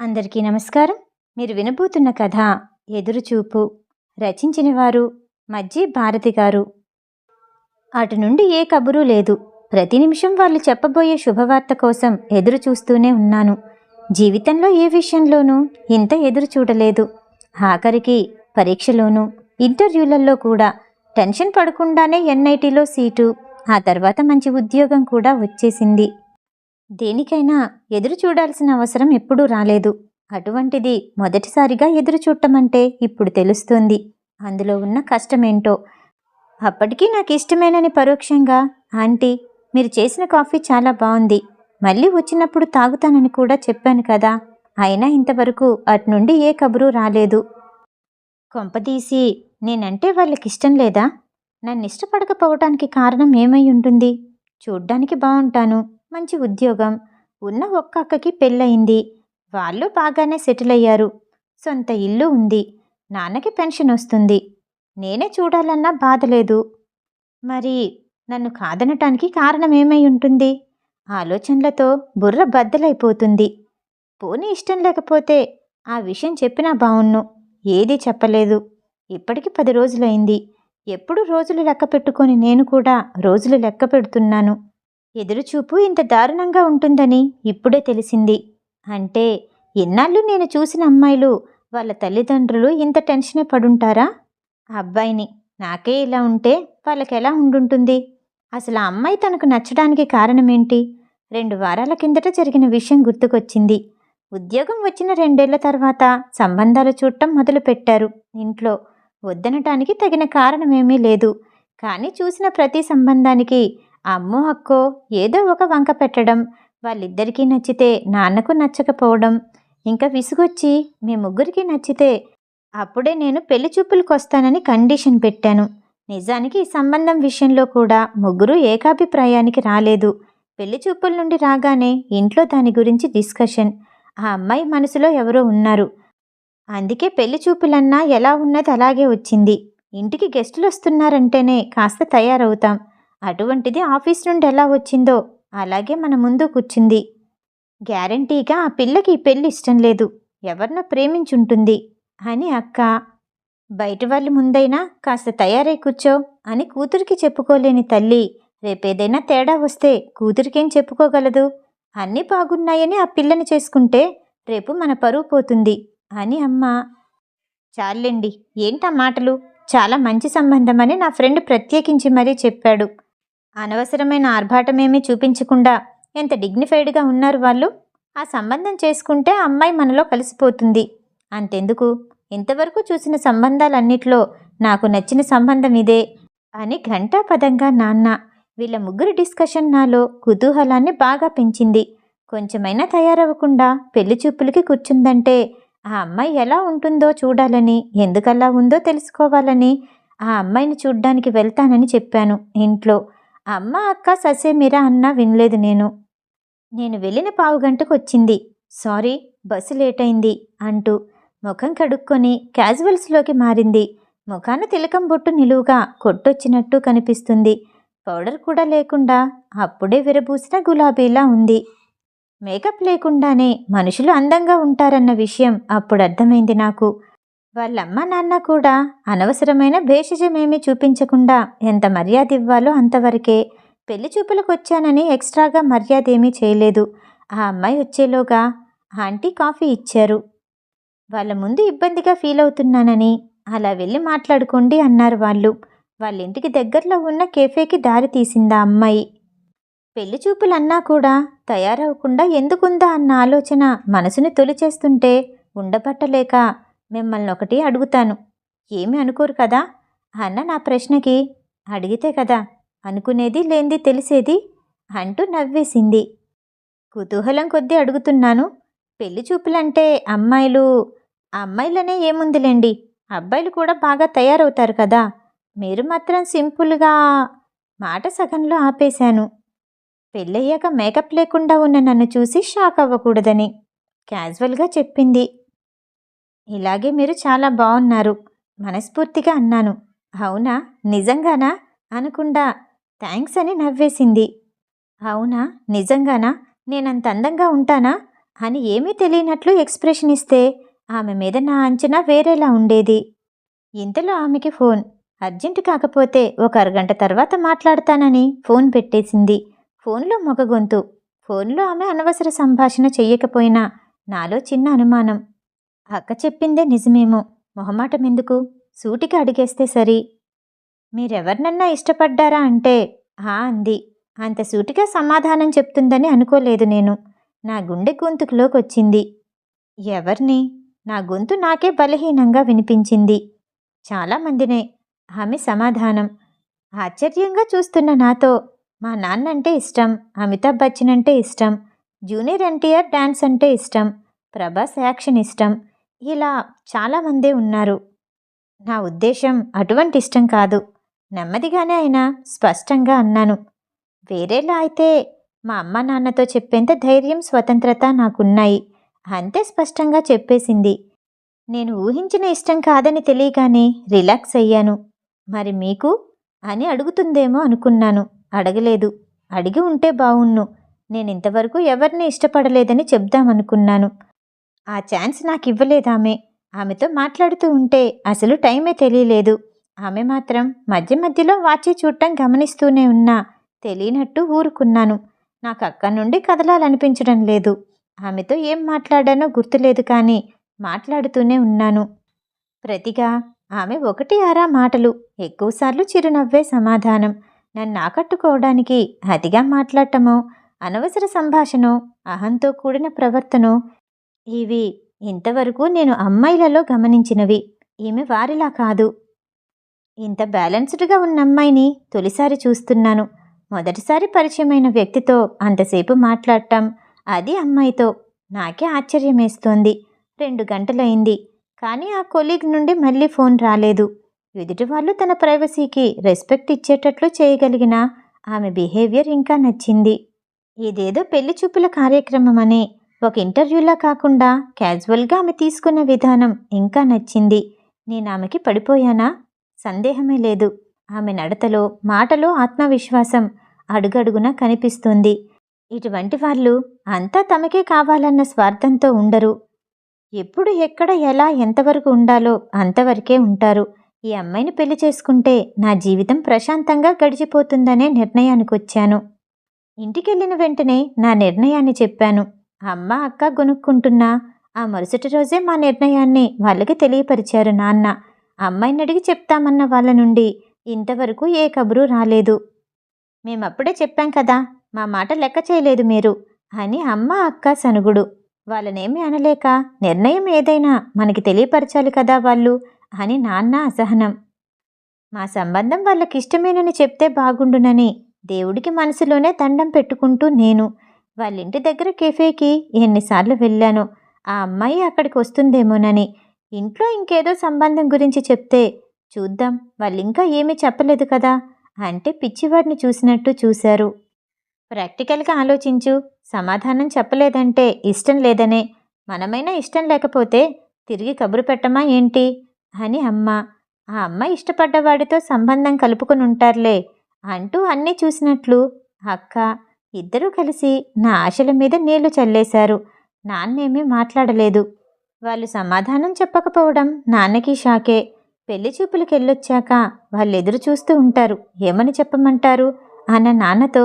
అందరికీ నమస్కారం. మీరు వినబోతున్న కథ ఎదురుచూపు. రచించిన వారు మజ్జి భారతి గారు. అటు నుండి ఏ కబురు లేదు. ప్రతి నిమిషం వాళ్ళు చెప్పబోయే శుభవార్త కోసం ఎదురు చూస్తూనే ఉన్నాను. జీవితంలో ఏ విషయంలోనూ ఇంత ఎదురు చూడలేదు. ఆఖరికి పరీక్షలోనూ ఇంటర్వ్యూలలో కూడా టెన్షన్ పడకుండానే ఎన్ఐటీలో సీటు ఆ తర్వాత మంచి ఉద్యోగం కూడా వచ్చేసింది. దేనికైనా ఎదురు చూడాల్సిన అవసరం ఎప్పుడూ రాలేదు. అటువంటిది మొదటిసారిగా ఎదురు చూడటమంటే ఇప్పుడు తెలుస్తుంది. అందులో ఉన్న కష్టమేంటో? అప్పటికీ నాకు ఇష్టమేనని పరోక్షంగా ఆంటీ మీరు చేసిన కాఫీ చాలా బాగుంది మళ్ళీ వచ్చినప్పుడు తాగుతానని కూడా చెప్పాను కదా. అయినా ఇంతవరకు అటు నుండి ఏ కబురు రాలేదు. కొంపదీసి నేనంటే వాళ్ళకి ఇష్టం లేదా? నన్ను ఇష్టపడకపోవటానికి కారణం ఏమై ఉంటుంది? చూడ్డానికి బాగుంటాను మంచి ఉద్యోగం. ఉన్న ఒక్క అక్కకి పెళ్ళయింది. వాళ్ళు బాగానే సెటిల్ అయ్యారు సొంత ఇల్లు ఉంది. నాన్నకి పెన్షన్ వస్తుంది. నేనే చూడాలన్నా బాధ లేదు. మరి నన్ను కాదనటానికి కారణం ఏమై ఉంటుంది? ఆలోచనలతో బుర్ర బద్దలైపోతుంది. పోనీ ఇష్టం లేకపోతే ఆ విషయం చెప్పినా బావున్ను. ఏదీ చెప్పలేదు. ఇప్పటికి పది రోజులైంది. ఎప్పుడు రోజులు లెక్క పెట్టుకొని నేను కూడా రోజులు లెక్క పెడుతున్నాను. ఎదురుచూపు ఇంత దారుణంగా ఉంటుందని ఇప్పుడే తెలిసింది. అంటే ఇన్నాళ్ళు నేను చూసిన అమ్మాయిలు వాళ్ళ తల్లిదండ్రులు ఇంత టెన్షనే పడుంటారా? ఆ అబ్బాయిని నాకే ఇలా ఉంటే వాళ్ళకి ఎలా ఉండుంటుంది? అసలు ఆ అమ్మాయి తనకు నచ్చడానికి కారణమేంటి? రెండు వారాల కిందట జరిగిన విషయం గుర్తుకొచ్చింది. ఉద్యోగం వచ్చిన రెండేళ్ళ తర్వాత సంబంధాలు చూడటం మొదలుపెట్టారు. ఇంట్లో వద్దనటానికి తగిన కారణమేమీ లేదు. కానీ చూసిన ప్రతి సంబంధానికి అమ్మో అక్కో ఏదో ఒక వంక పెట్టడం వాళ్ళిద్దరికీ నచ్చితే నాన్నకు నచ్చకపోవడం ఇంకా విసుగొచ్చి మీ ముగ్గురికి నచ్చితే అప్పుడే నేను పెళ్ళి చూపులకు వస్తానని కండిషన్ పెట్టాను. నిజానికి ఈ సంబంధం విషయంలో కూడా ముగ్గురు ఏకాభిప్రాయానికి రాలేదు. పెళ్ళి చూపుల నుండి రాగానే ఇంట్లో దాని గురించి డిస్కషన్. ఆ అమ్మాయి మనసులో ఎవరో ఉన్నారు. అందుకే పెళ్ళి చూపులన్నా ఎలా ఉన్నది అలాగే వచ్చింది. ఇంటికి గెస్టులు వస్తున్నారంటేనే కాస్త తయారవుతాం. అటువంటిది ఆఫీస్ నుండి ఎలా వచ్చిందో అలాగే మన ముందు కూర్చుంది. గ్యారంటీగా ఆ పిల్లకి పెళ్ళి ఇష్టం లేదు. ఎవరినో ప్రేమించుంటుంది అని అక్క. బయట వాళ్ళ ముందైనా కాస్త తయారై కూర్చో అని కూతురికి చెప్పుకోలేని తల్లి. రేపేదైనా తేడా వస్తే కూతురికేం చెప్పుకోగలదు? అన్నీ బాగున్నాయని ఆ పిల్లని చేసుకుంటే రేపు మన పరువు పోతుంది అని అమ్మ. చాలండి ఏంటా మాటలు? చాలా మంచి సంబంధమని నా ఫ్రెండ్ ప్రత్యేకించి మరీ చెప్పాడు. అనవసరమైన ఆర్భాటమేమీ చూపించకుండా ఎంత డిగ్నిఫైడ్గా ఉన్నారు వాళ్ళు? ఆ సంబంధం చేసుకుంటే అమ్మాయి మనలో కలిసిపోతుంది. అంతెందుకు? ఇంతవరకు చూసిన సంబంధాలన్నిట్లో నాకు నచ్చిన సంబంధం ఇదే అని ఘంటాపదంగా నాన్న వీళ్ళ ముగ్గురు డిస్కషన్ నాలో కుతూహలాన్ని బాగా పెంచింది. కొంచెమైనా తయారవ్వకుండా పెళ్ళి చూపులకి కూర్చుందంటే ఆ అమ్మాయి ఎలా ఉంటుందో చూడాలని ఎందుకలా ఉందో తెలుసుకోవాలని ఆ అమ్మాయిని చూడ్డానికి వెళ్తానని చెప్పాను ఇంట్లో. అమ్మ అక్క ససేమిరా అన్నా వినలేదు నేను. నేను వెళ్ళిన పావుగంటకు వచ్చింది సారీ బస్సు లేట్ అయింది అంటూ ముఖం కడుక్కొని క్యాజువల్స్లోకి మారింది. ముఖాన తిలకం బొట్టు నిలువుగా కొట్టొచ్చినట్టు కనిపిస్తుంది. పౌడర్ కూడా లేకుండా అప్పుడే విరబూసిన గులాబీలా ఉంది. మేకప్ లేకుండానే మనుషులు అందంగా ఉంటారన్న విషయం అప్పుడు అర్థమైంది నాకు. వాళ్ళమ్మ నాన్న కూడా అనవసరమైన భేషజమేమీ చూపించకుండా ఎంత మర్యాద ఇవ్వాలో అంతవరకే పెళ్ళి చూపులకు వచ్చానని ఎక్స్ట్రాగా మర్యాద ఏమీ చేయలేదు. ఆ అమ్మాయి వచ్చేలోగా ఆంటీ కాఫీ ఇచ్చారు. వాళ్ళ ముందు ఇబ్బందిగా ఫీల్ అవుతున్నానని అలా వెళ్ళి మాట్లాడుకోండి అన్నారు వాళ్ళు. వాళ్ళ ఇంటికి దగ్గరలో ఉన్న కేఫేకి దారి తీసిందా అమ్మాయి. పెళ్ళి చూపులన్నా కూడా తయారవకుండా ఎందుకుందా అన్న ఆలోచన మనసుని తొలిచేస్తుంటే ఉండబట్టలేక మిమ్మల్ని ఒకటి అడుగుతాను. ఏమి అనుకోరు కదా? అన్న నా ప్రశ్నకి అడిగితే కదా అనుకునేది లేనిది తెలిసేది అంటూ నవ్వేసింది. కుతూహలం కొద్దీ అడుగుతున్నాను. పెళ్ళి చూపులంటే అమ్మాయిలు అమ్మాయిలనే ఏముందిలేండి? అబ్బాయిలు కూడా బాగా తయారవుతారు కదా? మీరు మాత్రం సింపుల్గా మాట సగంలో ఆపేశాను. పెళ్ళయ్యాక మేకప్ లేకుండా ఉన్న నన్ను చూసి షాక్ అవ్వకూడదని క్యాజువల్గా చెప్పింది. ఇలాగే మీరు చాలా బాగున్నారు మనస్ఫూర్తిగా అన్నాను. అవునా? నిజంగానా? అనుకుండా థ్యాంక్స్ అని నవ్వేసింది. అవునా? నిజంగానా? నేనంత అందంగా ఉంటానా? అని ఏమీ తెలియనట్లు ఎక్స్ప్రెషన్ ఇస్తే ఆమె మీద నా అంచనా వేరేలా ఉండేది. ఇంతలో ఆమెకి ఫోన్. అర్జెంటు కాకపోతే ఒక అరగంట తర్వాత మాట్లాడతానని ఫోన్ పెట్టేసింది. ఫోన్లో మొగ గొంతు. ఫోన్లో ఆమె అనవసర సంభాషణ చెయ్యకపోయినా నాలో చిన్న అనుమానం. అక్క చెప్పిందే నిజమేమో. మొహమాటం ఎందుకు సూటికి అడిగేస్తే సరి. మీరెవరినన్నా ఇష్టపడ్డారా అంటే హా అంది. అంత సూటిగా సమాధానం చెప్తుందని అనుకోలేదు నేను. నా గుండె గొంతుకులోకి వచ్చింది ఎవరిని? నా గొంతు నాకే బలహీనంగా వినిపించింది. చాలామందినే ఆమె సమాధానం. ఆశ్చర్యంగా చూస్తున్న నాతో మా నాన్న అంటే ఇష్టం అమితాబ్ బచ్చన్ అంటే ఇష్టం జూనియర్ ఎన్టీఆర్ డ్యాన్స్ అంటే ఇష్టం ప్రభాస్ యాక్షన్ ఇష్టం ఇలా చాలామందే ఉన్నారు. నా ఉద్దేశం అటువంటి ఇష్టం కాదు. నెమ్మదిగానే అయినా స్పష్టంగా అన్నాను. వేరేలా అయితే మా అమ్మ నాన్నతో చెప్పేంత ధైర్యం స్వతంత్రత నాకున్నాయి. అంతే స్పష్టంగా చెప్పేసింది. నేను ఊహించిన ఇష్టం కాదని తెలియగానే రిలాక్స్ అయ్యాను. మరి మీకు? అని అడుగుతుందేమో అనుకున్నాను. అడగలేదు. అడిగి ఉంటే బావున్ను. నేను ఇంతవరకు ఎవరిని ఇష్టపడలేదని చెప్దామనుకున్నాను ఆ ఛాన్స్ నాకు ఇవ్వలేదామె ఆమెతో మాట్లాడుతూ ఉంటే అసలు టైమే తెలియలేదు. ఆమె మాత్రం మధ్య మధ్యలో వాచి చూడటం గమనిస్తూనే ఉన్నా. తెలియనట్టు ఊరుకున్నాను. నాకు అక్కడి నుండి కదలాలనిపించడం లేదు. ఆమెతో ఏం మాట్లాడానో గుర్తులేదు కానీ మాట్లాడుతూనే ఉన్నాను. ప్రతిగా ఆమె ఒకటి ఆరా మాటలు ఎక్కువసార్లు చిరునవ్వే సమాధానం. నన్ను ఆకట్టుకోవడానికి అతిగా మాట్లాడటమో అనవసర సంభాషణో అహంతో కూడిన ప్రవర్తనో ఇవి ఇంతవరకు నేను అమ్మాయిలలో గమనించినవి. ఈమె వారిలా కాదు. ఇంత బ్యాలెన్స్డ్గా ఉన్న అమ్మాయిని తొలిసారి చూస్తున్నాను. మొదటిసారి పరిచయమైన వ్యక్తితో అంతసేపు మాట్లాడటం అది అమ్మాయితో నాకే ఆశ్చర్యమేస్తోంది. రెండు గంటలైంది కానీ ఆ కొలీగ్ నుండి మళ్ళీ ఫోన్ రాలేదు. ఎదుటి వాళ్ళు తన ప్రైవసీకి రెస్పెక్ట్ ఇచ్చేటట్లు చేయగలిగిన ఆమె బిహేవియర్ ఇంకా నచ్చింది. ఇదేదో పెళ్ళి చూపుల కార్యక్రమం అని ఒక ఇంటర్వ్యూలా కాకుండా క్యాజువల్గా ఆమె తీసుకున్న విధానం ఇంకా నచ్చింది. నేను ఆమెకి పడిపోయానా? సందేహమే లేదు. ఆమె నడతలో మాటలో ఆత్మవిశ్వాసం అడుగడుగునా కనిపిస్తుంది. ఇటువంటి వాళ్ళు అంతా తమకే కావాలన్న స్వార్థంతో ఉండరు. ఎప్పుడు ఎక్కడ ఎలా ఎంతవరకు ఉండాలో అంతవరకే ఉంటారు. ఈ అమ్మాయిని పెళ్ళి చేసుకుంటే నా జీవితం ప్రశాంతంగా గడిచిపోతుందనే నిర్ణయానికి వచ్చాను ఇంటికెళ్ళిన వెంటనే నా నిర్ణయాన్ని చెప్పాను. అమ్మ అక్క కొనుక్కుంటున్నా ఆ మరుసటి రోజే మా నిర్ణయాన్ని వాళ్ళకి తెలియపరిచారు నాన్న. అమ్మాయిని అడిగి చెప్తామన్న వాళ్ళ నుండి ఇంతవరకు ఏ కబురు రాలేదు. మేమప్పుడే చెప్పాం కదా మా మాట లెక్క చేయలేదు మీరు అని అమ్మ అక్క సనుగుడు. వాళ్ళనేమి అనలేక నిర్ణయం ఏదైనా మనకి తెలియపరచాలి కదా వాళ్ళు అని నాన్న అసహనం. మా సంబంధం వాళ్ళకిష్టమేనని చెప్తే బాగుండునని దేవుడికి మనసులోనే దండం పెట్టుకుంటూ నేను వాళ్ళ ఇంటి దగ్గర కెఫేకి ఎన్నిసార్లు వెళ్ళాను. ఆ అమ్మాయి అక్కడికి వస్తుందేమోనని. ఇంట్లో ఇంకేదో సంబంధం గురించి చెప్తే చూద్దాం వాళ్ళింకా ఏమీ చెప్పలేదు కదా? అంటే పిచ్చివాడిని చూసినట్టు చూశారు. ప్రాక్టికల్గా ఆలోచించు సమాధానం చెప్పలేదంటే ఇష్టం లేదనే. మనమైనా ఇష్టం లేకపోతే తిరిగి కబురు పెట్టమా ఏంటి? అని అమ్మ ఆ అమ్మ ఇష్టపడ్డవాడితో సంబంధం కలుపుకొని ఉంటారులే అంటూ అన్నీ చూసినట్లు అక్క ఇద్దరూ కలిసి నా ఆశల మీద నీళ్ళు చల్లేశారు. నాన్నేమీ మాట్లాడలేదు. వాళ్ళు సమాధానం చెప్పకపోవడం నాన్నకి షాకే. పెళ్ళి చూపులకి వెళ్ళొచ్చాక వాళ్ళు ఎదురు చూస్తూ ఉంటారు. ఏమని చెప్పమంటారు? అన్న నాన్నతో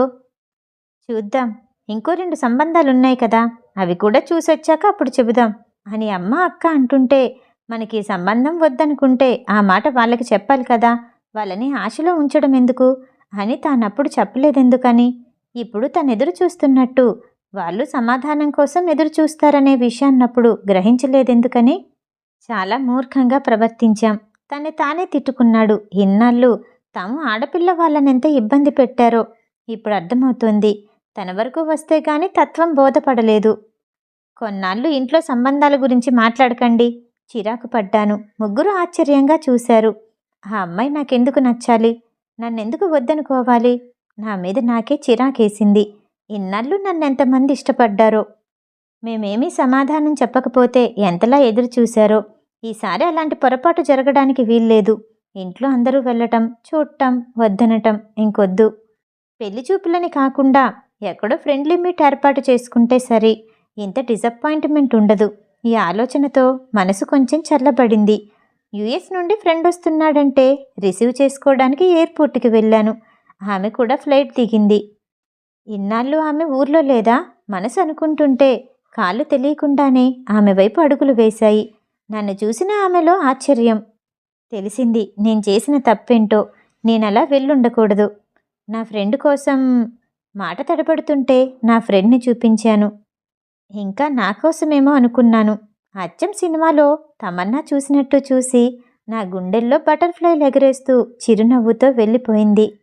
చూద్దాం ఇంకో రెండు సంబంధాలున్నాయి కదా అవి కూడా చూసొచ్చాక అప్పుడు చెబుదాం అని అమ్మ అక్క అంటుంటే మనకి సంబంధం వద్దనుకుంటే ఆ మాట వాళ్ళకి చెప్పాలి కదా వాళ్ళని ఆశలో ఉంచడం ఎందుకు అని తానప్పుడు చెప్పలేదెందుకని? ఇప్పుడు తను ఎదురు చూస్తున్నట్టు. వాళ్ళు సమాధానం కోసం ఎదురు చూస్తారనే విషయాన్నప్పుడు గ్రహించలేదెందుకని? చాలా మూర్ఖంగా ప్రవర్తించాం. తను తానే తిట్టుకున్నాడు. ఇన్నాళ్ళు తాము ఆడపిల్ల వాళ్ళనెంత ఇబ్బంది పెట్టారో ఇప్పుడు అర్థమవుతోంది. తన వరకు వస్తే గాని తత్వం బోధపడలేదు. కొన్నాళ్ళు ఇంట్లో సంబంధాల గురించి మాట్లాడకండి. చిరాకు పడ్డాను. ముగ్గురు ఆశ్చర్యంగా చూశారు. ఆ అమ్మాయి నాకెందుకు నచ్చాలి? నన్నెందుకు వద్దనుకోవాలి? నా మీద నాకే చిరాకేసింది. ఇన్నాళ్ళు నన్నెంతమంది ఇష్టపడ్డారో? మేమేమీ సమాధానం చెప్పకపోతే ఎంతలా ఎదురు చూశారో ఈసారి అలాంటి పొరపాటు జరగడానికి వీల్లేదు. ఇంట్లో అందరూ వెళ్ళటం చూడటం వద్దనటం ఇంకొద్దు. పెళ్ళి చూపులని కాకుండా ఎక్కడో ఫ్రెండ్లీ మీట్ ఏర్పాటు చేసుకుంటే సరి ఇంత డిసప్పాయింట్మెంట్ ఉండదు. ఈ ఆలోచనతో మనసు కొంచెం చల్లబడింది. యుఎస్ నుండి ఫ్రెండ్ వస్తున్నాడంటే రిసీవ్ చేసుకోవడానికి ఎయిర్పోర్ట్కి వెళ్ళాను. ఆమె కూడా ఫ్లైట్ దిగింది. ఇన్నాళ్ళు ఆమె ఊర్లో లేదా? మనసు అనుకుంటుంటే కాళ్ళు తెలియకుండానే ఆమె వైపు అడుగులు వేశాయి. నన్ను చూసిన ఆమెలో ఆశ్చర్యం. తెలిసింది నేను చేసిన తప్పేంటో. నేను అలా వెళ్ళుండకూడదు. నా ఫ్రెండ్ కోసం మాట తడబడుతుంటే నా ఫ్రెండ్ని చూపించాను. ఇంకా నా కోసమేమో అనుకున్నాను. అచ్చం సినిమాలో తమన్నా చూసినట్టు చూసి నా గుండెల్లో బటర్ఫ్లైలు ఎగరేస్తూ చిరునవ్వుతో వెళ్ళిపోయింది.